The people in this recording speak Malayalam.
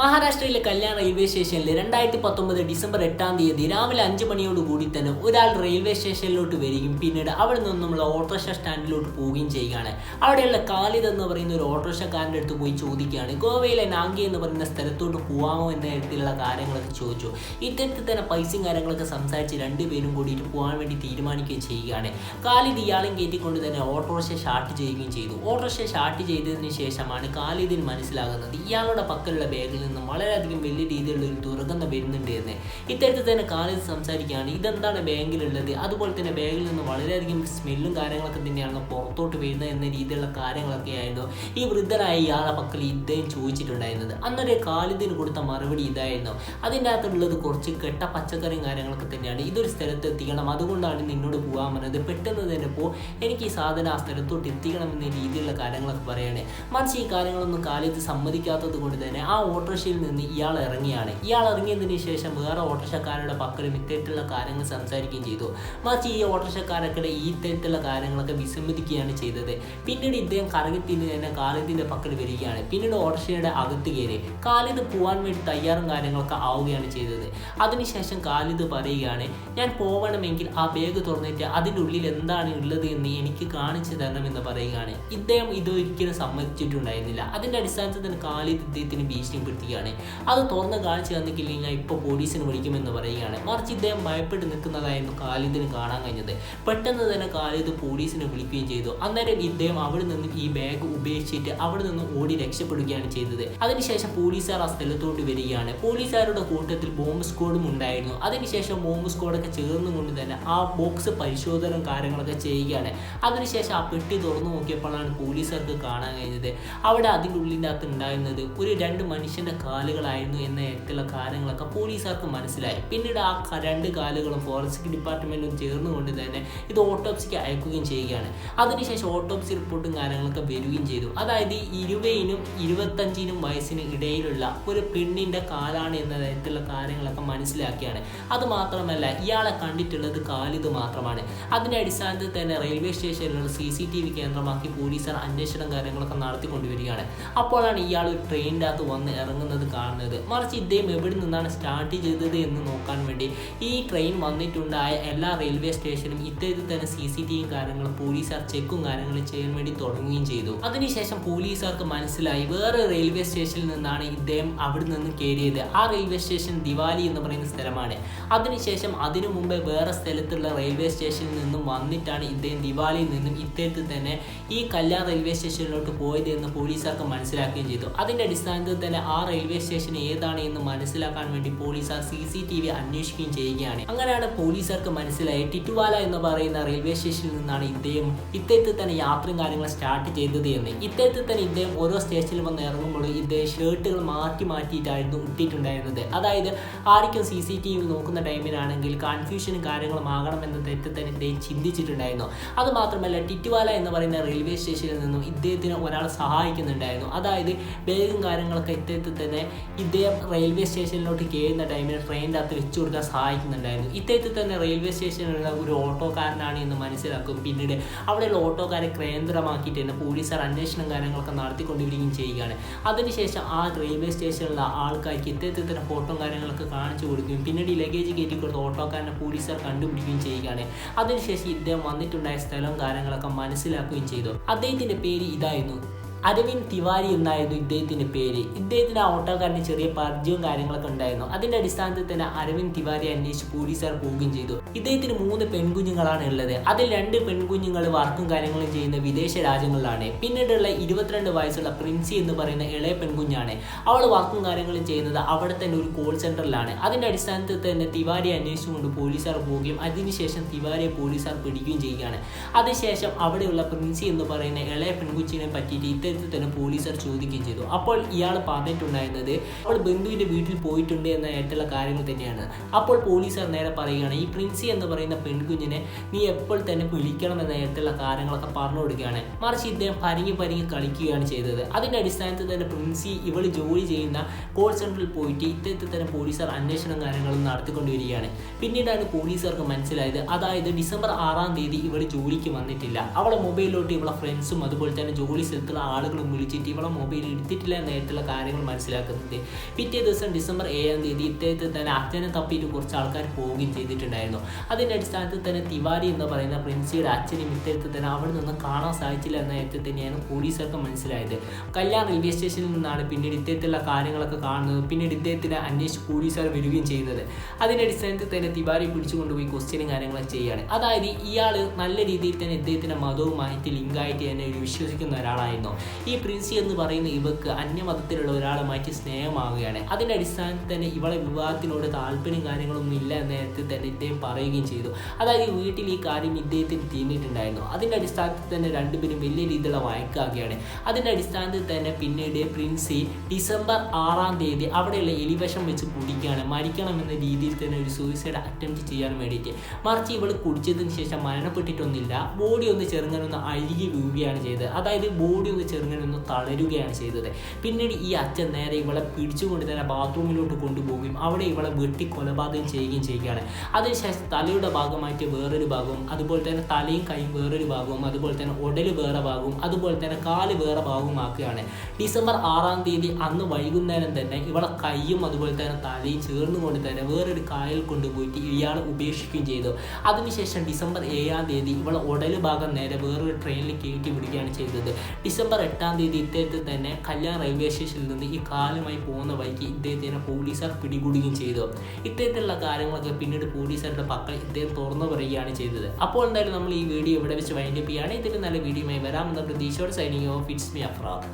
മഹാരാഷ്ട്രയിലെ കല്യാൺ റെയിൽവേ സ്റ്റേഷനിൽ രണ്ടായിരത്തി പത്തൊമ്പത് ഡിസംബർ എട്ടാം തീയതി രാവിലെ അഞ്ച് മണിയോടുകൂടി തന്നെ ഒരാൾ റെയിൽവേ സ്റ്റേഷനിലോട്ട് വരികയും പിന്നീട് അവിടെ നിന്നുള്ള ഓട്ടോറിക്ഷ സ്റ്റാൻഡിലോട്ട് പോവുകയും ചെയ്യുകയാണ്. അവിടെയുള്ള കാലിദ് എന്ന് പറയുന്ന ഒരു ഓട്ടോറിക്ഷക്കാരന്റെ അടുത്ത് പോയി ചോദിക്കുകയാണ് ഗോവയിലെ നാങ്കി എന്ന് പറയുന്ന സ്ഥലത്തോട്ട് പോകാമോ എന്ന തരത്തിലുള്ള കാര്യങ്ങളൊക്കെ ചോദിച്ചു. ഇത്തരത്തിൽ തന്നെ പൈസയും കാര്യങ്ങളൊക്കെ സംസാരിച്ച് രണ്ടുപേരും കൂടിയിട്ട് പോകാൻ വേണ്ടി തീരുമാനിക്കുകയും ചെയ്യുകയാണ്. കാലിദ് ഇയാളും കയറ്റിക്കൊണ്ട് തന്നെ ഓട്ടോറിക്ഷ ഷാർട്ട് ചെയ്യുകയും ചെയ്തു. ഓട്ടോറിക്ഷ ഷാർട്ട് ചെയ്തതിന് ശേഷമാണ് കാലിദിന് മനസ്സിലാകുന്നത് ഇയാളുടെ പക്കലുള്ള ബാഗിൽ നിന്നും വളരെയധികം വലിയ രീതിയിലുള്ള ഒരു ദുർഗന്ധം വരുന്നുണ്ട് എന്ന് ഇത്തരത്തിൽ തന്നെ കാലിൽ സംസാരിക്കുകയാണ്. ഇതെന്താണ് ബാങ്കിലുള്ളത്? അതുപോലെ തന്നെ ബാങ്കിൽ നിന്ന് വളരെയധികം സ്മെല്ലും കാര്യങ്ങളൊക്കെ തന്നെയാണ് പുറത്തോട്ട് വരുന്നത് എന്ന രീതിയിലുള്ള കാര്യങ്ങളൊക്കെ ആയിരുന്നു ഈ വൃദ്ധരായ ഇയാളെ പക്കൽ ഇദ്ദേഹം ചോദിച്ചിട്ടുണ്ടായിരുന്നത്. അന്നൊരു കാലിദിന് കൊടുത്ത മറുപടി ഇതായിരുന്നു. അതിന്റെ അകത്തുള്ളത് കുറച്ച് കെട്ട പച്ചക്കറിയും കാര്യങ്ങളൊക്കെ തന്നെയാണ്. ഇതൊരു സ്ഥലത്ത് എത്തിക്കണം. അതുകൊണ്ടാണ് നിന്നോട് പോകാൻ പറഞ്ഞത്. പെട്ടെന്ന് തന്നെ പോ. എനിക്ക് ഈ സാധനം ആ സ്ഥലത്തോട്ട് എത്തിക്കണം എന്ന രീതിയിലുള്ള കാര്യങ്ങളൊക്കെ പറയുകയാണ് മറിച്ച് ഈ കാര്യങ്ങളൊന്നും കാലിദ് സമ്മതിക്കാത്തത് കൊണ്ട് തന്നെ ആ ഓട്ടോറിക്ഷയിൽ നിന്ന് ഇയാൾ ഇറങ്ങിയാണ്. ഇയാൾ ഇറങ്ങിയതിന് ശേഷം വേറെ ഓട്ടോറിക്ഷക്കാരുടെ പക്കലും ഇത്തരത്തിലുള്ള കാര്യങ്ങൾ സംസാരിക്കുകയും ചെയ്തു. മറിച്ച് ഈ ഓട്ടോറിക്ഷക്കാരൊക്കെ ഈ ഇത്തരത്തിലുള്ള കാര്യങ്ങളൊക്കെ വിസമ്മതിക്കുകയാണ് ചെയ്തത്. പിന്നീട് ഇദ്ദേഹം കറങ്ങിത്തിന് തന്നെ കാലിദിന്റെ പക്കൽ വരികയാണ്. പിന്നീട് ഓട്ടോറിക്ഷയുടെ അകത്ത് കയറി കാലിദ് പോകാൻ വേണ്ടി തയ്യാറും കാര്യങ്ങളൊക്കെ ആവുകയാണ് ചെയ്തത്. അതിനുശേഷം കാലിദ് പറയുകയാണ് ഞാൻ പോകണമെങ്കിൽ ആ ബാഗ് തുറന്നിട്ട് അതിന്റെ ഉള്ളിൽ എന്താണ് ഉള്ളത് എന്ന് എനിക്ക് കാണിച്ചു തരണമെന്ന് പറയുകയാണ്. ഇദ്ദേഹം ഇതൊരിക്കലും സമ്മതിച്ചിട്ടുണ്ടായിരുന്നില്ല. അതിന്റെ അടിസ്ഥാനത്തിൽ തന്നെ കാലിദ് ഇദ്ദേഹത്തിന് ഭീഷണിപ്പെടുത്തുകയാണ് അത് തുറന്ന് കാണിച്ചു തന്നിട്ടില്ലെങ്കിൽ ഞാൻ ഇപ്പോൾ പോലീസിന് വിളിക്കുമെന്ന് പറയുകയാണ്. മറിച്ച് ഇദ്ദേഹം ഭയപ്പെട്ട് നിൽക്കുന്നതായിരുന്നു കാലിദിന് കാണാൻ കഴിഞ്ഞത്. പെട്ടെന്ന് തന്നെ കാലിദ് പോലീസിനെ വിളിക്കുകയും ചെയ്തു. അന്നേരം ഇദ്ദേഹം അവിടെ നിന്ന് ഈ ബാഗ് ഉപേക്ഷിച്ചിട്ട് അവിടെ നിന്ന് ഓടി രക്ഷപ്പെടുകയാണ് ചെയ്തത്. അതിനുശേഷം പോലീസുകാർ ആ സ്ഥലത്തോട്ട് വരികയാണ്. പോലീസുകാരുടെ കൂട്ടത്തിൽ ബോംബ് സ്ക്വാഡും ഉണ്ടായിരുന്നു. അതിനുശേഷം ബോംബ് സ്ക്വാഡൊക്കെ ചേർന്നുകൊണ്ട് തന്നെ ആ ബോക്സ് പരിശോധന കാര്യങ്ങളൊക്കെ ചെയ്യുകയാണ്. അതിനുശേഷം ആ പെട്ടി തുറന്നു നോക്കിയപ്പോഴാണ് പോലീസുകാർക്ക് കാണാൻ കഴിഞ്ഞത്. അവിടെ അതിന്റെ ഉള്ളിന്റെ അകത്ത് ഉണ്ടായിരുന്നത് ഒരു രണ്ട് മനുഷ്യന്റെ കാലുകളായിരുന്നു എന്ന തരത്തിലുള്ള കാര്യങ്ങളൊക്കെ പോലീസുകാർക്ക് മനസ്സിലായി. പിന്നീട് ആ രണ്ട് കാലുകളും ഫോറൻസിക് ഡിപ്പാർട്ട്മെന്റും ചേർന്നുകൊണ്ട് തന്നെ ഇത് ഓട്ടോപ്സിക്ക് അയക്കുകയും ചെയ്യുകയാണ്. അതിനുശേഷം ഓട്ടോപ്സി റിപ്പോർട്ടും കാര്യങ്ങളൊക്കെ വരികയും ചെയ്തു. അതായത് ഇരുപതിനും ഇരുപത്തഞ്ചിനും വയസ്സിന് ഇടയിലുള്ള ഒരു പെണ്ണിന്റെ കാലാണ് എന്ന തരത്തിലുള്ള കാര്യങ്ങളൊക്കെ മനസ്സിലാക്കിയാണ്. അത് മാത്രമല്ല ഇയാളെ കണ്ടിട്ടുള്ളത് കാലിത് മാത്രമാണ്. അതിന്റെ അടിസ്ഥാനത്തിൽ തന്നെ റെയിൽവേ സ്റ്റേഷനിലുള്ള സി സി ടി വി കേന്ദ്രമാക്കി പോലീസുകാർ അന്വേഷണം കാര്യങ്ങളൊക്കെ നടത്തിക്കൊണ്ടുവരികയാണ്. അപ്പോഴാണ് ഇയാൾ ഒരു ട്രെയിനിന്റെ അകത്ത് വന്ന് ഇറങ്ങുന്നത്. കാണുന്നത്. മറിച്ച് ഇദ്ദേഹം എവിടെ നിന്നാണ് സ്റ്റാർട്ട് ചെയ്തത് എന്ന് നോക്കാൻ വേണ്ടി ഈ ട്രെയിൻ വന്നിട്ടുണ്ടായ എല്ലാ റെയിൽവേ സ്റ്റേഷനും ഇത്തരത്തിൽ തന്നെ സി സി ടി വിയും കാര്യങ്ങളും പോലീസുകാർ ചെക്കും കാര്യങ്ങളും ചെയ്യാൻ വേണ്ടി തുടങ്ങുകയും ചെയ്തു. അതിനുശേഷം പോലീസുകാർക്ക് മനസ്സിലായി വേറെ റെയിൽവേ സ്റ്റേഷനിൽ നിന്നാണ് ഇദ്ദേഹം അവിടെ നിന്ന് കയറിയത്. ആ റെയിൽവേ സ്റ്റേഷൻ ദിവാലി എന്ന് പറയുന്ന സ്ഥലമാണ്. അതിനുശേഷം അതിനു മുമ്പേ വേറെ സ്ഥലത്തുള്ള റെയിൽവേ സ്റ്റേഷനിൽ നിന്നും വന്നിട്ടാണ് ഇദ്ദേഹം ദിവാലിയിൽ നിന്നും ഇത്തരത്തിൽ തന്നെ ഈ കല്യാൺ റെയിൽവേ സ്റ്റേഷനിലോട്ട് പോയത് എന്ന് പോലീസുകാർക്ക് മനസ്സിലാക്കുകയും ചെയ്തു. അതിന്റെ അടിസ്ഥാനത്തിൽ തന്നെ ആ റെയിൽവേ സ്റ്റേഷൻ ഏതാണ് എന്ന് മനസ്സിലാക്കാൻ വേണ്ടി പോലീസുകാർ സി സി ടി വി അന്വേഷിക്കുകയും ചെയ്യുകയാണ്. അങ്ങനെയാണ് പോലീസുകാർക്ക് മനസ്സിലായി ടിറ്റുവാല എന്ന് പറയുന്ന റെയിൽവേ സ്റ്റേഷനിൽ നിന്നാണ് ഇദ്ദേഹം ഇത്തരത്തിൽ തന്നെ യാത്രയും കാര്യങ്ങൾ സ്റ്റാർട്ട് ചെയ്തത് എന്ന്. ഇത്തരത്തിൽ തന്നെ ഇദ്ദേഹം ഓരോ സ്റ്റേഷനിൽ വന്ന് ഇറങ്ങുമ്പോൾ ഇദ്ദേഹം ഷർട്ടുകൾ മാറ്റി മാറ്റിയിട്ടായിരുന്നു ഇട്ടിട്ടുണ്ടായിരുന്നത്. അതായത് ആർക്കും സി സി ടി വി നോക്കുന്ന ടൈമിലാണെങ്കിൽ കൺഫ്യൂഷനും കാര്യങ്ങളും ആകണമെന്ന തെറ്റിൽ തന്നെ ഇദ്ദേഹം ചിന്തിച്ചിട്ടുണ്ടായിരുന്നു. അത് മാത്രമല്ല ടിറ്റുവാല എന്ന് പറയുന്ന റെയിൽവേ സ്റ്റേഷനിൽ നിന്നും ഇദ്ദേഹത്തിന് ഒരാൾ സഹായിക്കുന്നുണ്ടായിരുന്നു. അതായത് ബാഗും കാര്യങ്ങളൊക്കെ ഇത്തരത്തിൽ തന്നെ ഇദ്ദേഹം റെയിൽവേ സ്റ്റേഷനിലോട്ട് കയറുന്ന ടൈമിൽ ട്രെയിനിന്റെ അകത്ത് വെച്ചു കൊടുക്കാൻ സഹായിക്കുന്നുണ്ടായിരുന്നു. ഇദ്ദേഹത്തിൽ തന്നെ റെയിൽവേ സ്റ്റേഷനിലുള്ള ഒരു ഓട്ടോക്കാരനാണ് എന്ന് മനസ്സിലാക്കും പിന്നീട്. അവിടെയുള്ള ഓട്ടോക്കാരെ കേന്ദ്രമാക്കിയിട്ട് തന്നെ പോലീസുകാർ അന്വേഷണം കാര്യങ്ങളൊക്കെ നടത്തിക്കൊണ്ടിരിക്കുകയും ചെയ്യുകയാണ്. അതിനുശേഷം ആ റെയിൽവേ സ്റ്റേഷനിലുള്ള ആൾക്കാർക്ക് ഇദ്ദേഹത്തിൽ തന്നെ ഫോട്ടോ കാര്യങ്ങളൊക്കെ കാണിച്ചു കൊടുക്കുകയും പിന്നീട് ഈ ലഗേജ് കയറ്റി കൊടുത്ത ഓട്ടോക്കാരനെ പോലീസുകാർ കണ്ടുപിടിക്കുകയും ചെയ്യുകയാണ്. അതിനുശേഷം ഇദ്ദേഹം വന്നിട്ടുണ്ടായ സ്ഥലവും കാര്യങ്ങളൊക്കെ മനസ്സിലാക്കുകയും ചെയ്തു. അദ്ദേഹത്തിന്റെ പേര് ഇതായിരുന്നു. അരവിന്ദ് തിവാരി എന്നായിരുന്നു ഇദ്ദേഹത്തിന്റെ പേര്. ഇദ്ദേഹത്തിന് ആ ഓട്ടോക്കാരന് ചെറിയ പരിചയവും കാര്യങ്ങളൊക്കെ ഉണ്ടായിരുന്നു. അതിന്റെ അടിസ്ഥാനത്തിൽ തന്നെ അരവിന്ദ് തിവാരി അന്വേഷിച്ച് പോലീസുകാർ പോവുകയും ചെയ്തു. ഇദ്ദേഹത്തിന് മൂന്ന് പെൺകുഞ്ഞുങ്ങളാണ് ഉള്ളത്. അതിൽ രണ്ട് പെൺകുഞ്ഞുങ്ങൾ വർക്കും കാര്യങ്ങളും ചെയ്യുന്ന വിദേശ രാജ്യങ്ങളിലാണ്. പിന്നീടുള്ള ഇരുപത്തിരണ്ട് വയസ്സുള്ള പ്രിൻസി എന്ന് പറയുന്ന ഇളയ പെൺകുഞ്ഞാണ്. അവൾ വർക്കും കാര്യങ്ങളും ചെയ്യുന്നത് അവിടെ തന്നെ ഒരു കോൾ സെന്ററിലാണ് അതിന്റെ അടിസ്ഥാനത്തിൽ തന്നെ തിവാരി അന്വേഷിച്ചുകൊണ്ട് പോലീസുകാർ പോവുകയും അതിനുശേഷം തിവാരിയെ പോലീസുകാർ പിടിക്കുകയും ചെയ്യുകയാണ്. അതിനുശേഷം അവിടെയുള്ള പ്രിൻസി എന്ന് പറയുന്ന ഇളയ പെൺകുച്ചിനെ പറ്റിയിട്ട് ഇത്തരത്തിൽ തന്നെ പോലീസുകാർ ചോദിക്കുകയും ചെയ്തു. അപ്പോൾ ഇയാൾ പറഞ്ഞിട്ടുണ്ടായിരുന്നത് അവൾ ബന്ധുവിന്റെ വീട്ടിൽ പോയിട്ടുണ്ട് എന്ന ഏറ്റുള്ള കാര്യങ്ങൾ തന്നെയാണ്. അപ്പോൾ പോലീസുകാർ നേരെ പറയുകയാണ് ഈ പ്രിൻസി എന്ന് പറയുന്ന പെൺകുഞ്ഞിനെ നീ എപ്പോൾ തന്നെ വിളിക്കണം എന്ന ഏറ്റുള്ള കാര്യങ്ങളൊക്കെ പറഞ്ഞു കൊടുക്കുകയാണ്. മറിച്ച് ഇദ്ദേഹം പരിങ്ങി പരിങ്ങി കളിക്കുകയാണ് ചെയ്തത്. അതിന്റെ അടിസ്ഥാനത്തിൽ തന്നെ പ്രിൻസി ഇവൾ ജോലി ചെയ്യുന്ന കോൾ സെന്ററിൽ പോയിട്ട് ഇത്തരത്തിൽ തന്നെ പോലീസുകാർ അന്വേഷണം കാര്യങ്ങളും നടത്തിക്കൊണ്ടുവരികയാണ് പിന്നീടാണ് പോലീസുകാർക്ക് മനസ്സിലായത് അതായത് ഡിസംബർ ആറാം തീയതി ഇവൾ ജോലിക്ക് വന്നിട്ടില്ല. അവളെ മൊബൈലിലോട്ട് ഇവളെ ഫ്രണ്ട്സും അതുപോലെ തന്നെ ജോലി സ്ഥലത്തുള്ള ആൾ ആളുകളും വിളിച്ചിട്ട് ഇവളെ മൊബൈൽ എടുത്തിട്ടില്ല എന്നായിട്ടുള്ള കാര്യങ്ങൾ മനസ്സിലാക്കുന്നത് പിറ്റേ ദിവസം ഡിസംബർ ഏഴാം തീയതി ഇദ്ദേഹത്തെ തന്നെ അച്ഛനെ തപ്പിയിട്ട് കുറച്ച് ആൾക്കാർ പോവുകയും ചെയ്തിട്ടുണ്ടായിരുന്നു. അതിന്റെ അടിസ്ഥാനത്തിൽ തന്നെ തിവാരി എന്ന് പറയുന്ന പ്രിൻസിയുടെ അച്ഛനും ഇദ്ദേഹത്തെ തന്നെ അവിടെ നിന്ന് കാണാൻ സാധിച്ചില്ല എന്ന നേരത്തെ തന്നെയാണ് പോലീസർക്ക് മനസ്സിലായത്. കല്യാൺ റെയിൽവേ സ്റ്റേഷനിൽ നിന്നാണ് പിന്നീട് ഇദ്ദേഹത്തിലുള്ള കാര്യങ്ങളൊക്കെ കാണുന്നത്. പിന്നീട് ഇദ്ദേഹത്തിനെ അന്വേഷിച്ച് പോലീസുകാർ വരികയും ചെയ്യുന്നത്. അതിന്റെ അടിസ്ഥാനത്തിൽ തന്നെ തിവാരി പിടിച്ചുകൊണ്ടുപോയി ക്വസ്റ്റ്യനും കാര്യങ്ങളൊക്കെ ചെയ്യുകയാണ്. അതായത് ഇയാൾ നല്ല രീതിയിൽ തന്നെ ഇദ്ദേഹത്തിന്റെ മതവുമായിട്ട് ലിങ്കായിട്ട് തന്നെ വിശ്വസിക്കുന്ന ഒരാളായിരുന്നു. ഈ പ്രിൻസി എന്ന് പറയുന്ന ഇവക്ക് അന്യമതത്തിലുള്ള ഒരാളെ ഒരാളുമായിട്ട് സ്നേഹമാവുകയാണ്. അതിന്റെ അടിസ്ഥാനത്തിൽ തന്നെ ഇവളെ വിവാഹത്തിനോട് താല്പര്യം കാര്യങ്ങളൊന്നും ഇല്ല എന്ന നേരത്തിൽ തന്നെ ഇദ്ദേഹം പറയുകയും ചെയ്തു. അതായത് വീട്ടിൽ ഈ കാര്യം ഇദ്ദേഹത്തിന് തീർന്നിട്ടുണ്ടായിരുന്നു അതിന്റെ അടിസ്ഥാനത്തിൽ തന്നെ രണ്ടുപേരും വലിയ രീതിയിലുള്ള വഴക്കാക്കുകയാണ് അതിന്റെ അടിസ്ഥാനത്തിൽ തന്നെ പിന്നീട് പ്രിൻസി ഡിസംബർ ആറാം തീയതി അവിടെയുള്ള എലിവശം വെച്ച് കുടിക്കുകയാണ്. മരിക്കണം എന്ന രീതിയിൽ തന്നെ ഒരു സൂയിസൈഡ് അറ്റംപ്റ്റ് ചെയ്യാൻ വേണ്ടിയിട്ട്. മറിച്ച് ഇവൾ കുടിച്ചതിന് ശേഷം മരണപ്പെട്ടിട്ടൊന്നുമില്ല. ബോഡി ഒന്ന് ചെറുങ്ങനൊന്ന് അഴുകി വീഴുകയാണ് ചെയ്തത്. അതായത് ബോഡി ഒന്ന് ചെറുങ്ങനെ ഒന്ന് തളരുകയാണ് ചെയ്തത്. പിന്നീട് ഈ അച്ഛൻ നേരെ ഇവളെ പിടിച്ചുകൊണ്ട് തന്നെ ബാത്റൂമിലോട്ട് കൊണ്ടുപോവുകയും അവിടെ ഇവളെ വെട്ടി കൊലപാതകം ചെയ്യുകയും ചെയ്യുകയാണ്. അതിനുശേഷം തലയുടെ ഭാഗമായിട്ട് വേറൊരു ഭാഗവും അതുപോലെ തന്നെ തലയും കൈയും വേറൊരു ഭാഗവും അതുപോലെ തന്നെ ഉടൽ വേറെ ഭാഗവും അതുപോലെ തന്നെ കാൽ വേറെ ഭാഗവും ആക്കുകയാണ് ഡിസംബർ ആറാം തീയതി അന്ന് വൈകുന്നേരം തന്നെ ഇവളെ കൈയും അതുപോലെ തന്നെ തലയും ചേർന്നുകൊണ്ട് തന്നെ വേറൊരു കായൽ കൊണ്ടുപോയിട്ട് ഇയാൾ ഉപേക്ഷിക്കുകയും ചെയ്തു. അതിനുശേഷം ഡിസംബർ ഏഴാം തീയതി ഇവളെ ഉടൽ ഭാഗം നേരെ വേറൊരു ട്രെയിനിൽ കയറ്റി വിടുകയാണ് ചെയ്തത്. ഡിസംബർ എട്ടാം തീയതി ഇദ്ദേഹത്തെ തന്നെ കല്യാൺ റെയിൽവേ സ്റ്റേഷനിൽ നിന്ന് ഈ കാലുമായി പോകുന്ന വഴിക്ക് ഇദ്ദേഹത്തിനെ പോലീസുകാർ പിടികൂടുകയും ചെയ്തു. ഇത്തരത്തിലുള്ള കാര്യങ്ങളൊക്കെ പിന്നീട് പോലീസുകാരുടെ പക്കൽ ഇദ്ദേഹം തുറന്നു പറയുകയാണ് ചെയ്തത്. അപ്പോൾ എന്തായാലും നമ്മൾ ഈ വീഡിയോ ഇവിടെ വെച്ച് വൈൻഡപ്പ് ചെയ്യുകയാണ്. ഇതിൽ നല്ല വീഡിയോയുമായി വരാമെന്ന പ്രതീക്ഷയോട് signing off it's me Afrad